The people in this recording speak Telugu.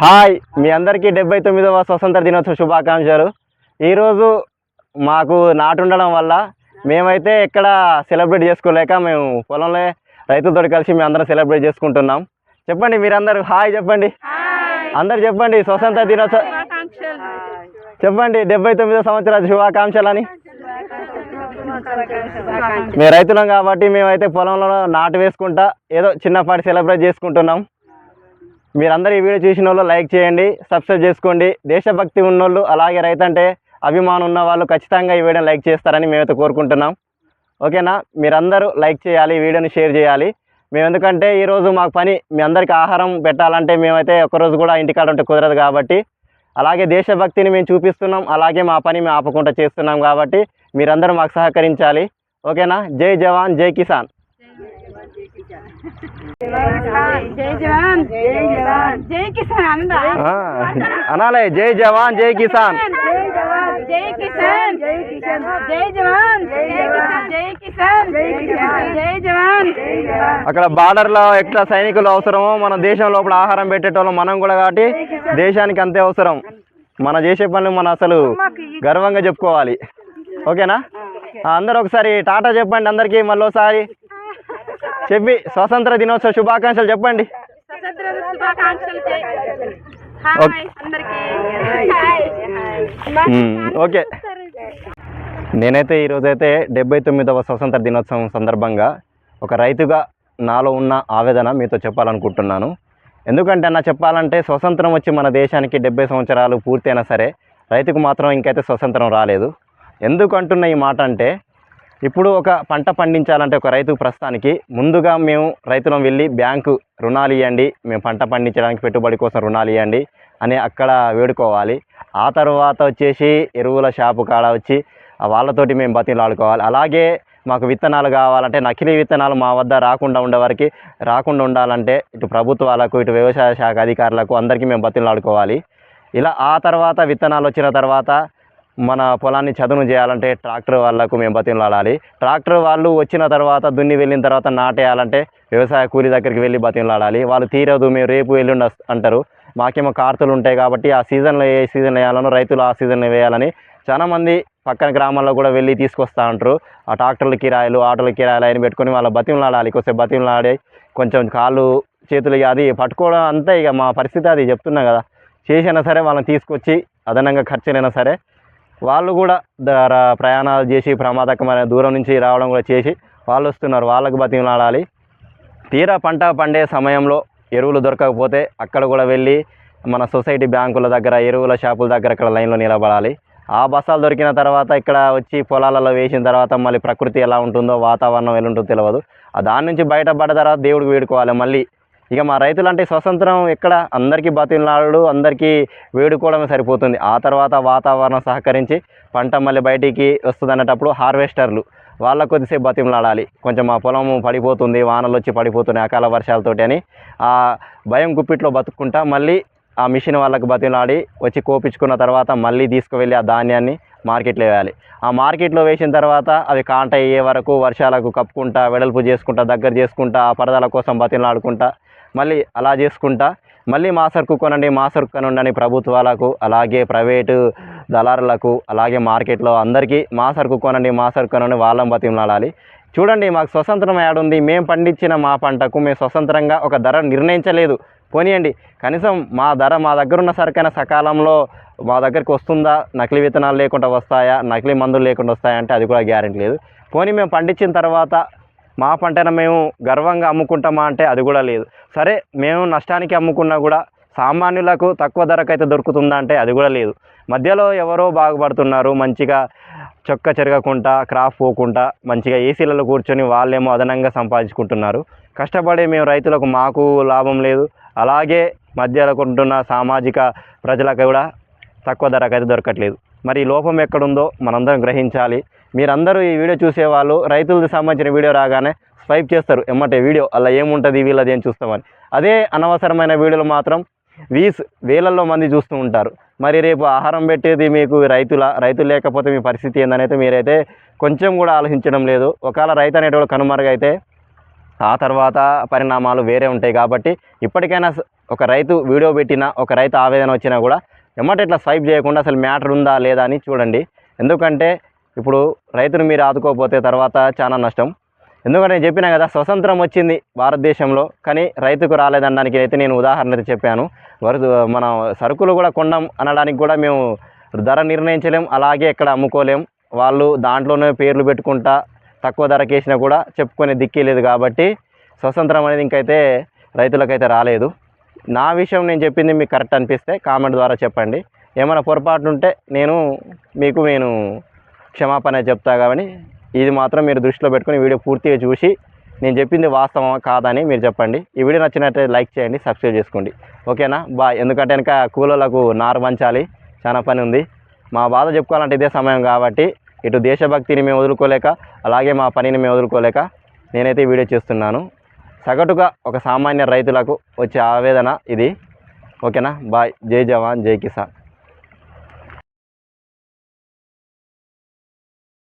హాయ్ మీ అందరికీ డెబ్బై తొమ్మిదవ స్వతంత్ర దినోత్సవ శుభాకాంక్షలు. ఈరోజు మాకు నాటు ఉండడం వల్ల మేమైతే ఎక్కడ సెలబ్రేట్ చేసుకోలేక మేము పొలంలో రైతులతో కలిసి మేము అందరం సెలబ్రేట్ చేసుకుంటున్నాం. చెప్పండి మీరందరూ హాయ్ చెప్పండి. అందరు చెప్పండి స్వతంత్ర దినోత్సవ చెప్పండి డెబ్బై తొమ్మిదో సంవత్సరాల శుభాకాంక్షలు. అని మేము రైతులం కాబట్టి మేమైతే పొలంలో నాటు వేసుకుంటా ఏదో చిన్నపాటి సెలబ్రేట్ చేసుకుంటున్నాం. మీరందరూ ఈ వీడియో చూసిన వాళ్ళు లైక్ చేయండి సబ్స్క్రైబ్ చేసుకోండి. దేశభక్తి ఉన్నోళ్ళు అలాగే రైతంటే అభిమానం ఉన్న వాళ్ళు ఖచ్చితంగా ఈ వీడియోని లైక్ చేస్తారని మేమైతే కోరుకుంటున్నాం. ఓకేనా? మీరందరూ లైక్ చేయాలి ఈ వీడియోని షేర్ చేయాలి. మేము ఎందుకంటే ఈరోజు మాకు పని మీ అందరికీ ఆహారం పెట్టాలంటే మేమైతే ఒక్కరోజు కూడా ఇంటికాడ ఉంటే కుదరదు కాబట్టి. అలాగే దేశభక్తిని మేము చూపిస్తున్నాం అలాగే మా పని మేము ఆపకుండా చేస్తున్నాం కాబట్టి మీరందరూ మాకు సహకరించాలి. ఓకేనా? జై జవాన్ జై కిసాన్ జై జవాన్ జై జవాన్ జై కిసాన్ అందా ఆ, అనాలే జై జవాన్ జై కిసాన్. జై జవాన్ జై కిసాన్. జై కిసాన్. జై జవాన్ జై కిసాన్ జై కిసాన్. జై కిసాన్. జై జవాన్. జై జవాన్. అక్కడ బార్డర్లో ఎట్లా సైనికులు అవసరమో మన దేశం లోపల ఆహారం పెట్టేటోళ్ళం మనం కూడా కాబట్టి దేశానికి అంతే అవసరం. మన చేసే పనులు మనం అసలు గర్వంగా చెప్పుకోవాలి. ఓకేనా? అందరూ ఒకసారి టాటా చెప్పండి అందరికీ మళ్ళీ ఒకసారి చెప్పి స్వాతంత్ర దినోత్సవ శుభాకాంక్షలు చెప్పండి. స్వతంత్ర శుభాకాంక్షలు జై ఓకే. హాయ్ అందరికీ హాయ్ మ్మ్, ఓకే. నేనైతే ఈరోజైతే డెబ్బై తొమ్మిదవ స్వతంత్ర దినోత్సవం సందర్భంగా ఒక రైతుగా నాలో ఉన్న ఆవేదన మీతో చెప్పాలనుకుంటున్నాను. ఎందుకంటే అన్న చెప్పాలంటే స్వతంత్రం వచ్చి మన దేశానికి డెబ్బై సంవత్సరాలు పూర్తయినా సరే రైతుకు మాత్రం ఇంకైతే స్వతంత్రం రాలేదు. ఎందుకు అంటున్న ఈ మాట అంటే ఇప్పుడు ఒక పంట పండించాలంటే ఒక రైతు ప్రస్తుతానికి ముందుగా మేము రైతులం వెళ్ళి బ్యాంకు రుణాలు ఇవ్వండి మేము పంట పండించడానికి పెట్టుబడి కోసం రుణాలు ఇవ్వండి అని అక్కడ వేడుకోవాలి. ఆ తర్వాత వచ్చేసి ఎరువుల షాపు కాడ వచ్చి వాళ్ళతోటి మేము బతిలాడుకోవాలి. అలాగే మాకు విత్తనాలు కావాలంటే నకిలీ విత్తనాలు మా వద్ద రాకుండా ఉండేవారికి రాకుండా ఉండాలంటే ఇటు ప్రభుత్వాలకు ఇటు వ్యవసాయ శాఖ అధికారులకు అందరికీ మేము బతిలాడుకోవాలి. ఇలా ఆ తర్వాత విత్తనాలు వచ్చిన తర్వాత మన పొలాన్ని చదును చేయాలంటే ట్రాక్టర్ వాళ్ళకు మేము బతిమలాడాలి. ట్రాక్టర్ వాళ్ళు వచ్చిన తర్వాత దున్ని వెళ్ళిన తర్వాత నాటేయాలంటే వ్యవసాయ కూలి దగ్గరికి వెళ్ళి బతిమలాడాలి. వాళ్ళు తీరదు మేము రేపు ఎల్లుండి అంటారు. మాకేమో కార్తులు ఉంటాయి కాబట్టి ఆ సీజన్లో ఏ సీజన్ వేయాలనో రైతులు ఆ సీజన్లో వేయాలని చాలామంది పక్కన గ్రామాల్లో కూడా వెళ్ళి తీసుకొస్తా ఉంటారు ఆ ట్రాక్టర్ల కిరాయిలు ఆటోల కిరాయిలు అయిన పెట్టుకొని వాళ్ళ బతిమలాడాలి. కొంచెం బతిమలాడి కొంచెం కాళ్ళు చేతులు ఇక అది పట్టుకోవడం అంతా ఇక మా పరిస్థితి అది చెప్తున్నా కదా. చేసినా సరే వాళ్ళని తీసుకొచ్చి అదనంగా ఖర్చులైనా సరే వాళ్ళు కూడా ద- ప్రయాణాలు చేసి ప్రమాదకమైన దూరం నుంచి రావడం కూడా చేసి వాళ్ళు వస్తున్నారు. వాళ్ళకు బతిమలాడాలి. తీరా పంట పండే సమయంలో ఎరువులు దొరకకపోతే అక్కడ కూడా వెళ్ళి మన సొసైటీ బ్యాంకుల దగ్గర ఎరువుల షాపుల దగ్గర ఇక్కడ లైన్లో నిలబడాలి. ఆ బస్తాలు దొరికిన తర్వాత ఇక్కడ వచ్చి పొలాలలో వేసిన తర్వాత మళ్ళీ ప్రకృతి ఎలా ఉంటుందో వాతావరణం ఎలా ఉంటుందో తెలియదు దాని నుంచి బయటపడ్డ తర్వాత దేవుడికి వేడుకోవాలి. మళ్ళీ ఇక మా రైతులు అంటే స్వతంత్రం ఎక్కడ? అందరికీ బతిలాడు అందరికీ వేడుకోవడమే సరిపోతుంది. ఆ తర్వాత వాతావరణం సహకరించి పంట మళ్ళీ బయటికి వస్తుంది అనేటప్పుడు హార్వెస్టర్లు వాళ్ళ కొద్దిసేపు బతిమలాడాలి. కొంచెం మా పొలం పడిపోతుంది వానలు వచ్చి పడిపోతున్నాయి అకాల వర్షాలతోటి అని. ఆ భయం గుప్పిట్లో బతుకుంటా మళ్ళీ ఆ మిషన్ వాళ్ళకు బతిమలాడి వచ్చి కోపించుకున్న తర్వాత మళ్ళీ తీసుకువెళ్ళి ఆ ధాన్యాన్ని మార్కెట్లో వేయాలి. ఆ మార్కెట్లో వేసిన తర్వాత అవి కాంట అయ్యే వరకు వర్షాలకు కప్పుకుంటా వెడల్పు చేసుకుంటా దగ్గర చేసుకుంటా ఆ పరదాల కోసం బతిమలాడుకుంటా మళ్ళీ అలా చేసుకుంటా మళ్ళీ మా సరుకు కొనండి మా సరుకు కొనండి ప్రభుత్వాలకు అలాగే ప్రైవేటు దళారులకు అలాగే మార్కెట్లో అందరికీ మా సరుకు కొనండి మా సరుకు కొనండి వాళ్ళం బతిమలాడాలి. చూడండి మాకు స్వతంత్రం ఏడుంది మేము పండించిన మా పంటకు మేము స్వతంత్రంగా ఒక ధర నిర్ణయించలేదు. పోనీయండి. కనీసం మా ధర మా దగ్గర ఉన్న సరుకైనా సకాలంలో మా దగ్గరికి వస్తుందా? నకిలీ విత్తనాలు లేకుండా వస్తాయా? నకిలీ మందులు లేకుండా వస్తాయా అంటే అది కూడా గ్యారెంటీ లేదు. పోనీ మేము పండించిన తర్వాత మా పంటను మేము గర్వంగా అమ్ముకుంటామా అంటే అది కూడా లేదు. సరే మేము నష్టానికి అమ్ముకున్నా కూడా సామాన్యులకు తక్కువ ధరకు అయితే దొరుకుతుందా అంటే అది కూడా లేదు. మధ్యలో ఎవరో బాగుపడుతున్నారు మంచిగా చొక్క చెరగకుండా క్రాప్ పోకుండా మంచిగా ఏసీలలో కూర్చొని వాళ్ళేమో అదనంగా సంపాదించుకుంటున్నారు. కష్టపడే మేము రైతులకు మాకు లాభం లేదు. అలాగే మధ్యలో కొంటున్న సామాజిక ప్రజలకు కూడా తక్కువ ధరకు అయితే దొరకట్లేదు. మరి ఈ లోపం ఎక్కడుందో మనందరం గ్రహించాలి. మీరందరూ ఈ వీడియో చూసేవాళ్ళు రైతులకు సంబంధించిన వీడియో రాగానే స్వైప్ చేస్తారు. ఎమ్మటే వీడియో అలా ఏముంటుంది వీళ్ళది ఏం చూస్తామని. అదే అనవసరమైన వీడియోలు మాత్రం వీస్ వేలల్లో మంది చూస్తూ ఉంటారు. మరి రేపు ఆహారం పెట్టేది మీకు రైతుల రైతులు లేకపోతే మీ పరిస్థితి ఏందనైతే మీరైతే కొంచెం కూడా ఆలోచించడం లేదు. ఒకవేళ రైతు అనేటువంటి కనుమరుగైతే ఆ తర్వాత పరిణామాలు వేరే ఉంటాయి కాబట్టి ఇప్పటికైనా స- ఒక రైతు వీడియో పెట్టినా ఒక రైతు ఆవేదన వచ్చినా కూడా ఎమ్మట ఇట్లా స్వైప్ చేయకుండా అసలు మ్యాటర్ ఉందా లేదా అని చూడండి. ఎందుకంటే ఇప్పుడు రైతును మీరు ఆదుకోకపోతే తర్వాత చాలా నష్టం. ఎందుకంటే నేను చెప్పినా కదా స్వతంత్రం వచ్చింది భారతదేశంలో కానీ రైతుకు రాలేదనడానికి అయితే నేను ఉదాహరణ అయితే చెప్పాను. వరు మన సరుకులు కూడా కొన్నాం అనడానికి కూడా మేము ధర నిర్ణయించలేం అలాగే ఎక్కడ అమ్ముకోలేం. వాళ్ళు దాంట్లోనే పేర్లు పెట్టుకుంటా తక్కువ ధరకి వేసినా కూడా చెప్పుకునే దిక్కే లేదు కాబట్టి స్వతంత్రం అనేది ఇంకైతే రైతులకైతే రాలేదు. నా విషయం నేను చెప్పింది మీకు కరెక్ట్ అనిపిస్తే కామెంట్ ద్వారా చెప్పండి. ఏమైనా పొరపాటు ఉంటే నేను మీకు నేను క్షమాపణ చెప్తా కాబట్టి ఇది మాత్రం మీరు దృష్టిలో పెట్టుకుని వీడియో పూర్తిగా చూసి నేను చెప్పింది వాస్తవం కాదని మీరు చెప్పండి. ఈ వీడియో నచ్చినట్లయితే లైక్ చేయండి సబ్స్క్రైబ్ చేసుకోండి. ఓకేనా? బాయ్. ఎందుకంటే కనుక కూలోళ్ళకు నారు పంచాలి. చాలా పని ఉంది. మా బాధ చెప్పుకోవాలంటే ఇదే సమయం కాబట్టి ఇటు దేశభక్తిని మేము వదులుకోలేక అలాగే మా పనిని మేము వదులుకోలేక నేనైతే వీడియో చేస్తున్నాను. సగటుగా ఒక సామాన్య రైతులకు వచ్చే ఆవేదన ఇది. ఓకేనా? బాయ్. జై జవాన్ జై కిసాన్.